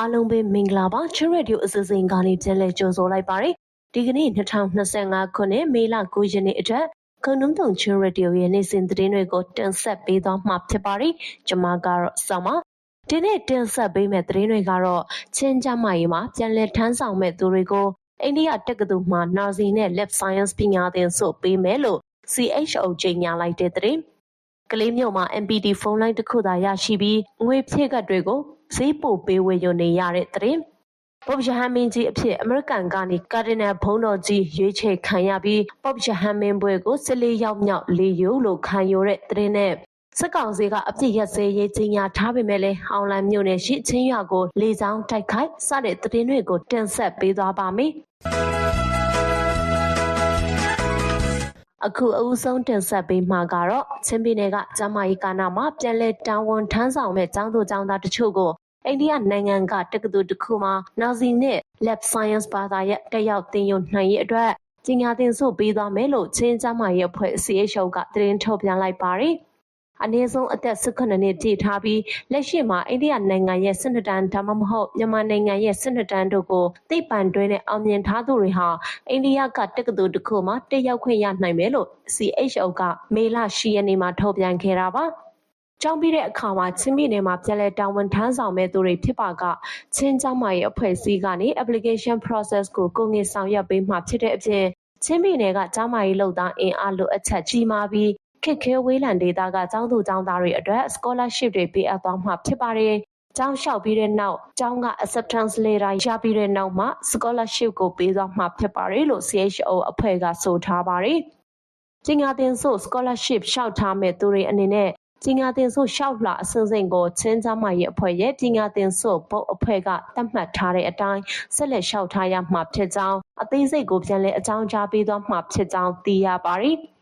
အားလုံးပဲမင်္ဂလာပါချင်းရေဒီယိုအစီအစဉ်ကနေပြန်လည်ကြိုဆိုလိုက်ပါတယ်ဒီကနေ့2025ခုနှစ်မေလ9ရက်နေ့အတွက်ခုံနှုံတုံချင်းရေဒီယိုရဲ့နေ့စဉ်သတင်းတွေကိုတင်ဆက်ပေးသွားမှာဖြစ်ပါတယ်ကျွန်မကတော့ဆာမဒီနေ့တင်ဆက်ပေးမယ့်သတင်းတွေကတော့ချင်းကြမာရေးမှာပြန်လည်ထမ်းဆောင်မဲ့သူတွေကိုအိန္ဒိယတက္ကသိုလ်မှာ Nazi နဲ့ Lab Science ပညာသင်ဆုပေးမယ်လို့ CHO ကြေညာလိုက်တဲ့သတင်း ကလေးမျိုးမှာ MPT ဖုန်းလိုင်းတစ်ခုသာရရှိပြီးငွေဖြည့်ကတ်တွေကိုဈေးပိုပေးဝေယူနေရတဲ့သတင်းပုပ်ယဟန်မင်းကြီးအဖြစ်အမေရိကန်ကနေကာဒီနယ်ဘုန်းတော်ကြီးရွေးချယ်ခံရပြီးပုပ်ယဟန်မင်းဘွဲကို၁၄ရောက်မြောက်လေယူလို့ခံယူတဲ့သတင်းနဲ့စစ်ကောင်စီကအပြစ်ရက်စဲရေးကြီးညာထားပေမဲ့လည်းအောင်လန်မြို့နယ်ရှိချင်းရွာကိုလေကြောင်းတိုက်ခိုက်စတဲ့သတင်းတွေကိုတင်ဆက်ပေးသွားပါမယ်။ အခုအဦးဆုံးတင်ဆက်ပေးမှာကတော့ချင်းပြည်နယ်ကကျမကြီးကာနာမှာပြန်လဲတာဝန်ထမ်းဆောင်မဲ့ចောင်းသူចောင်းသားတချို့ကိုအိန္ဒိယနိုင်ငံကတက္ကသိုလ်တစ်ခုမှာ Nazi နဲ့ Lab Science ဘာသာရပ်တက်ရောက်သင်ယူနိုင်ရေးအတွက်ပညာသင်ဆုပေးသွားမယ်လို့ချင်းကျမရဲ့အဖွဲ့ CHO ကသတင်းထုတ်ပြန်လိုက်ပါတယ်။ အနည်းဆုံးအသက်18နှစ်ပြည့်ထားပြီးလက်ရှိမှာအိန္ဒိယနိုင်ငံရဲ့12တန်းဒါမှမဟုတ်မြန်မာနိုင်ငံရဲ့12တန်းတို့ကိုသိပ္ပံတွဲနဲ့အောင်မြင်ထားသူတွေဟာအိန္ဒိယကတက္ကသိုလ်တစ်ခုမှာတက်ရောက်ခွင့်ရနိုင်မယ်လို့ CHO ကမေလ10ရက်နေ့မှာထုတ်ပြန်ခဲ့တာပါ။ကျောင်းပြီးတဲ့အခါမှာချင်းပြည်နယ်မှာပြည်လဲတာဝန်ထမ်းဆောင်မဲ့သူတွေဖြစ်ပါကချင်းကျောင်းမရဲ့အဖွဲ့အစည်းကနေ application process ကိုကိုငင်ဆောင်ရွက်ပေးမှဖြစ်တဲ့အပြင်ချင်းပြည်နယ်ကကျောင်းမရေးလုပ်သားအင်အားလိုအပ်ချက်ကြီးမားပြီးခ က်ခဲဝေးလံဒေသကကျောင်းသူကျောင်းသားတွေအတွက် scholarship တွေပေးအပ်သွားမှာဖြစ်ပါတယ်။ကျောင်းလျှောက်ပြီးတဲ့နောက်ကျောင်းက acceptance letter ရပြီးတဲ့နောက်မှာ scholarship ကိုပေးသွားမှာဖြစ်ပါတယ်လို့ CHO အဖွဲ့ကဆိုထားပါတယ်။ပညာသင်ဆို scholarship လျှောက်ထားမဲ့သူတွေအနေနဲ့ပညာသင်ဆိုလျှောက်လာအစဉ်စဉ်ကိုချင်းချမရဲ့အဖွဲ့ရဲ့ပညာသင်ဆိုဘုတ်အဖွဲ့ကသတ်မှတ်ထားတဲ့အတိုင်းဆက်လက်လျှောက်ထားရမှာဖြစ်ကြောင်းအသေးစိတ်ကိုပြန်လည်အကြောင်းကြားပေးသွားမှာဖြစ်ကြောင်းသိရပါတယ်။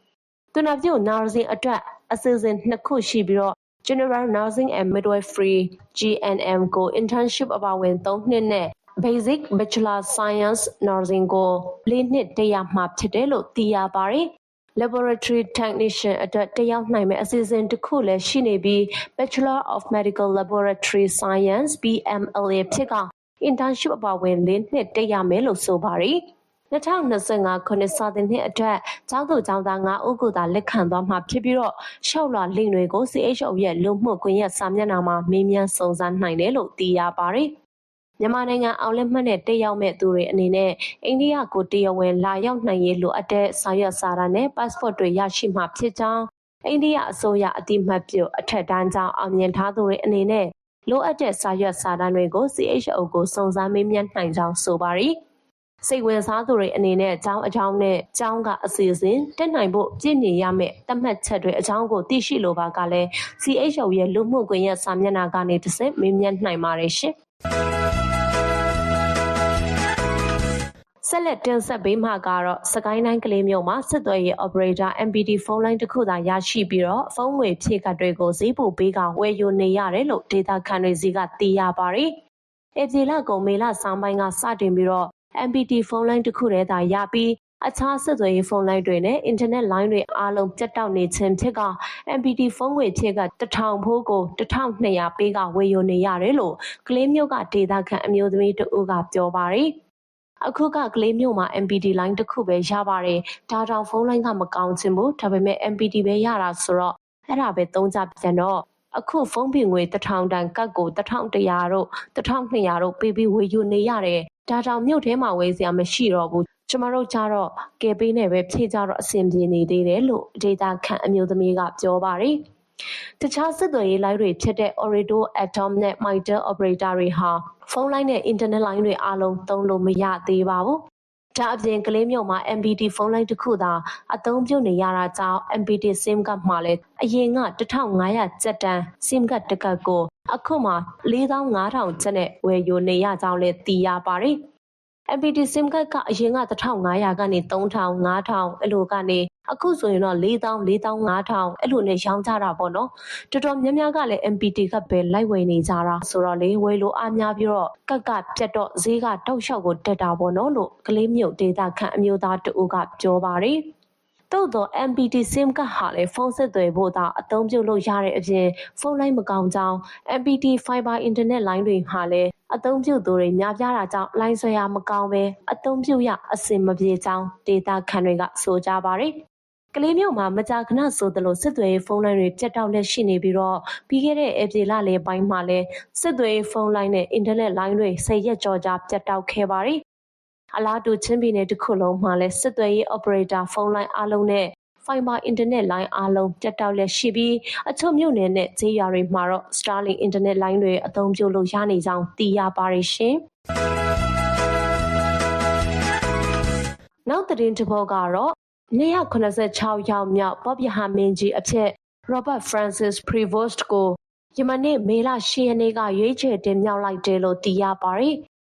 သူနာပြု nursing အတွက်အစီအစဉ်နှစ်ခုရှိပြီးတော့ General Nursing and Midwifery GNM ကို internship အပါအဝင်3နှစ်နဲ့ Basic Bachelor Science Nursing ကို၄နှစ်တက်ရမှာဖြစ်တယ်လို့သိရပါတယ်။ Laboratory Technician အတွက်တက်ရောက်နိုင်မယ့်အစီအစဉ်တစ်ခုလည်းရှိနေပြီး Bachelor of Medical Laboratory Science BMLA ဖြစ်က internship အပါအဝင်၄နှစ်တက်ရမယ်လို့ဆိုပါတယ်။ 2025ခုနှစ်စာသင်နှစ်အတွက်ကျောင်းသူကျောင်းသား9ဦးကိုသာလက်ခံသွားမှာဖြစ်ပြီးတော့ရှောက်လာလိမ့်တွေကို CHO ရဲ့လူမှုကွန်ရက်စာမျက်နှာမှာမေးမြန်းစုံစမ်းနိုင်တယ်လို့သိရပါတယ်။မြန်မာနိုင်ငံအောင်လက်မှတ်နဲ့တက်ရောက်မဲ့သူတွေအနေနဲ့အိန္ဒိယကိုတရားဝင်လာရောက်နိုင်ရေးလိုအပ်တဲ့စာရွက်စာတမ်းနဲ့ passport တွေရရှိမှာဖြစ်ကြောင်းအိန္ဒိယအစိုးရအတိမတ်ပြုအထက်တန်းကျောင်းအောင်မြင်ထားသူတွေအနေနဲ့လိုအပ်တဲ့စာရွက်စာတမ်းတွေကို CHO ကိုစုံစမ်းမေးမြန်းနိုင်ကြောင်းဆိုပါရယ်။ စိတ်ဝင်စားသူတွေအနေနဲ့အကြောင်းအကြောင်းနဲ့အကြောင်းကအစီအစဉ်တက်နိုင်ဖို့ပြည့်နေရမယ့်သတ်မှတ်ချက်တွေအကြောင်းကိုသိရှိလိုပါကလည်း CHO ရဲ့လူမှုကွန်ရက်စာမျက်နှာကနေတစ်ဆင့်မေးမြန်းနိုင်ပါတယ်ရှင်ဆက်လက်တင်ဆက်ပေးမှာကတော့စကိုင်းတိုင်းကလေးမြို့မှာစစ်သွေးရေး operator MPT ဖုန်းလိုင်းတစ်ခုသာရရှိပြီးတော့ဖုန်းငွေဖြည့်ကတ်တွေကိုဈေးပိုပေးကဝယ်ယူနေရတယ်လို့ဒေတာခန်တွေစီကသိရပါတယ်။ဧပြီလကုန်မေလဆောင်းပိုင်းကစတင်ပြီးတော့ MPT ဖုန်းလိုင်းတစ်ခုတည်းသာရပြီးအခြားဆက်သွယ်ရေးဖုန်းလိုင်းတွေနဲ့အင်တာနက်လိုင်းတွေအားလုံးပြတ်တောက်နေခြင်းဖြစ်က MPT ဖုန်းငွေချက်က1000ဖိုးကို1200ပေးကဝယ်ယူနေရတယ်လို့ကလေးမျိုးကဒေတာခန့်အမျိုးသမီးတဦးကပြောပါတယ်အခုကကလေးမျိုးမှာ MPT လိုင်းတစ်ခုပဲရပါတယ်ဒါတောင်ဖုန်းလိုင်းကမကောင်းချင်ဘူးဒါပေမဲ့ MPT ပဲရတာဆိုတော့အဲ့ဒါပဲသုံးကြပြန်တော့အခုဖုန်းပြင်ငွေ1000တန်ကတ်ကို1100တို့1200တို့ပေးပြီးဝယ်ယူနေရတယ် ဒါတောင်မြို့ထဲမှာဝယ်စရာမရှိတော့ဘူးကျမတို့ကြတော့ကယ်ပေးနဲ့ပဲဖြည့်ကြတော့အဆင်ပြေနေသေးတယ်လို့ဒေတာခန့်အမျိုးသမီးကပြောပါတယ်တခြားစစ်သွေးရေးလိုင်းတွေဖြစ်တဲ့ Orido Atom နဲ့ Mitel operator တွေဟာဖုန်းလိုင်းနဲ့ internet လိုင်းတွေအားလုံးသုံးလို့မရသေးပါဘူး ဒါအပြင်ကလေးမြို့မှာ MPT ဖုန်းလိုင်းတစ်ခုသာအသုံးပြုနေရတာကြောင့် MPT SIM ကမှလည်းအရင်က1500ကျပ်တန်း SIM ကတကတ်ကိုအခုမှ4500ကျပ်နဲ့ဝယ်ယူနေရကြောင်းလည်းသိရပါတယ်။ MPT SIM ကတ်ကအရင်က1500ကနေ3000 5000အဲ့လိုကနေအခုဆိုရင်တော့4000 4500အဲ့လိုနဲ့ရောင်းကြတာပေါ့နော်တော်တော်များများကလည်း MPT ကပဲလိုက်ဝယ်နေကြတာဆိုတော့လေဝယ်လို့အားများပြီးတော့ကတ်ကပြတ်တော့ဈေးကတောက်လျှောက်ကိုတက်တာပေါ့နော်လို့ကလေးမြုပ်ဒေတာခန့်အမျိုးသားတဦးကပြောပါတယ် သို့သော MPT SIM ကဟာလည်းဖုန်းဆက်သွယ်ဖို့သာအသုံးပြုလို့ရတဲ့အပြင်ဖုန်းလိုင်းမကောင်းကြောင်း MPT Fiber Internet လိုင်းတွေဟာလည်းအသုံးပြုသူတွေများပြားတာကြောင့်လိုင်းဆွဲရမကောင်းပဲအသုံးပြုရအဆင်မပြေကြောင်းဒေတာခန်တွေကဆိုကြပါတယ်။ကလေးမျိုးမှာမကြာခဏဆိုသလိုစစ်သွေးဖုန်းလိုင်းတွေပြတ်တောက်လက်ရှိနေပြီးတော့ပြီးခဲ့တဲ့ဧပြီလလယ်ပိုင်းမှာလည်းစစ်သွေးဖုန်းလိုင်းနဲ့အင်တာနက်လိုင်းတွေဆယ်ရက်ကျော်ကြာပြတ်တောက်ခဲ့ပါတယ်။ အလားတူချင်းပြည်နယ်တစ်ခုလုံးမှာလည်းစစ်သွေးရေး operator ဖုန်းလိုင်းအားလုံးနဲ့ fiber internet လိုင်းအားလုံးပြတ်တောက်လက်ရှိပြီးအချို့မြို့နယ်နဲ့ဈေးရွာတွေမှာတော့ Starlink internet လိုင်းတွေအသုံးပြုလို့ရနေကြောင်းသိရပါတယ်ရှင်။နောက်သတင်းတစ်ပုဒ်ကတော့286ရောက်မြောက်ပေါ့ပြဟာမင်းကြီးအဖြစ် Robert Francis Prevost ကိုယမနေ့မေလ10ရက်နေ့ကရွေးချယ်တင်မြှောက်လိုက်တယ်လို့သိရပါတယ်။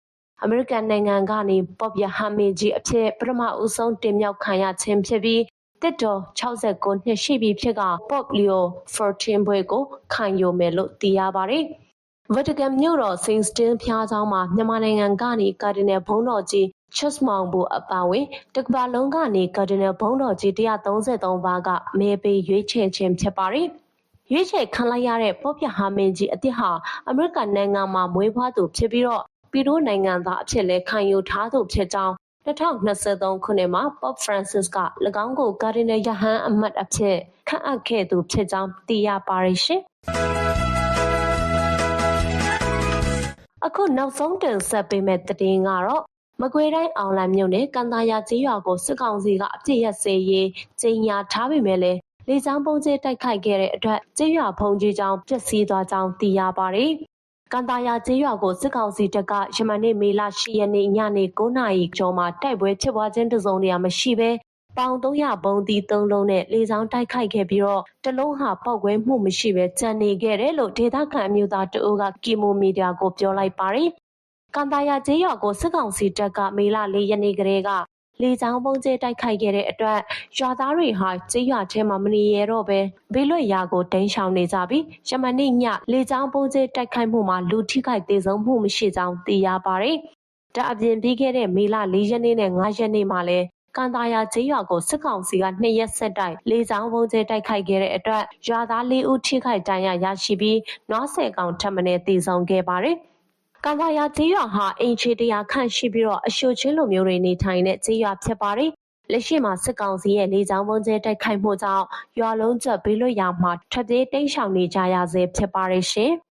အမေရိကန်နိုင်ငံကနေပေါ့ပြဟာမင်းကြီးအဖြစ်ပထမဦးဆုံးတင်မြှောက်ခံရခြင်းဖြစ်ပြီးတစ်တော်69နှစ်ရှိပြီဖြစ်က Pope Leo 14ဘွဲကိုခံယူမယ်လို့သိရပါတယ်။ Vatican မြို့တော် Saint Stephen ဖျားကျောင်းမှာမြန်မာနိုင်ငံကနေကာဒီနယ်ဘုန်းတော်ကြီး Charles မောင်ဘူအပါဝင်တကဘာလုံးကနေကာဒီနယ်ဘုန်းတော်ကြီး133ပါးကမဲပေးရွေးချယ်ခြင်းဖြစ်ပါတယ်။ရွေးချယ်ခံလိုက်ရတဲ့ပေါ့ပြဟာမင်းကြီးအသစ်ဟာအမေရိကန်နိုင်ငံမှာမွေးဖွားသူဖြစ်ပြီးတော့ ပြည်တိုးနိုင်ငံသားအဖြစ်လဲခံယူထားသူဖြစ်ကြောင်း2023ခုနှစ်မှာ Pope Francis က၎င်းကိုကာဒီနယ်ယဟန်အမတ်အဖြစ်ခန့်အပ်ခဲ့သူဖြစ်ကြောင်းသိရပါတယ်ရှင်။အခုနောက်ဆုံးတင်ဆက်ပေးမယ့်သတင်းကတော့မကွေးတိုင်းအောင်လံမြို့နယ်ကန်သားရကျေးရွာကိုစစ်ကောင်စီကအပြစ်ရစေရေးကြီးညာထားပေမဲ့လည်းလေကြောင်းပုံကျဲတိုက်ခိုက်ခဲ့တဲ့အတွက်ကျေးရွာဖုန်ကြီးကျောင်းပျက်စီးသွားကြောင်းသိရပါတယ်။ ကန်တာယာကျေးရွာကိုစစ်ကောင်စီတပ်ကယမနေ့မေလ10ရက်နေ့ညနေ9နာရီကျော်မှာတိုက်ပွဲဖြစ်ပွားခြင်းတစုံတရာမရှိဘဲပေါင်300ဘုံတီ3လုံးနဲ့လေဆောင်တိုက်ခိုက်ခဲ့ပြီးတော့တလုံးဟာပောက်ကွဲမှုမရှိဘဲကျန်နေခဲ့တယ်လို့ဒေသခံအမျိုးသားတအုပ်ကကီမိုမီဒီယာကိုပြောလိုက်ပါတယ်။ကန်တာယာကျေးရွာကိုစစ်ကောင်စီတပ်ကမေလ4ရက်နေ့ကလေးက လေကြောင်းပုံကျဲတိုက်ခိုက်ခဲ့တဲ့အတွက်ရွာသားတွေဟာကျေးရွာထဲမှာမနေရတော့ပဲဘေးလွတ်ရာကိုတိမ်းရှောင်နေကြပြီးယမနေ့ညလေကြောင်းပုံကျဲတိုက်ခိုက်မှုမှာလူထိခိုက်သေးဆုံးမှုမရှိကြောင်းသိရပါတယ်။ဒါအပြင်ပြီးခဲ့တဲ့မေလ၄ရက်နေ့နဲ့၅ရက်နေ့မှာလည်းကန်တာယာကျေးရွာကိုစစ်ကောင်စီကနှစ်ရက်ဆက်တိုက်လေကြောင်းပုံကျဲတိုက်ခိုက်ခဲ့တဲ့အတွက်ရွာသား၄ဦးထိခိုက်ဒဏ်ရာရရှိပြီးနွားဆယ်ကောင်ထပ်မံတည်ဆုံခဲ့ပါတယ်။ ကံသာယာကျေးရွာဟာအိမ်ခြေတရာခန့်ရှိပြီးတော့အရှိုချင်းလိုမျိုးတွေနေထိုင်တဲ့ကျေးရွာဖြစ်ပါတယ်။လက်ရှိမှာစစ်ကောင်စီရဲ့လေကြောင်းပုံကျဲတိုက်ခိုက်မှုကြောင့်ရွာလုံးကျဘေးလွတ်ရာမှာထွက်ပြေးတိမ်းရှောင်နေကြရဆဲဖြစ်ပါတယ်ရှင်။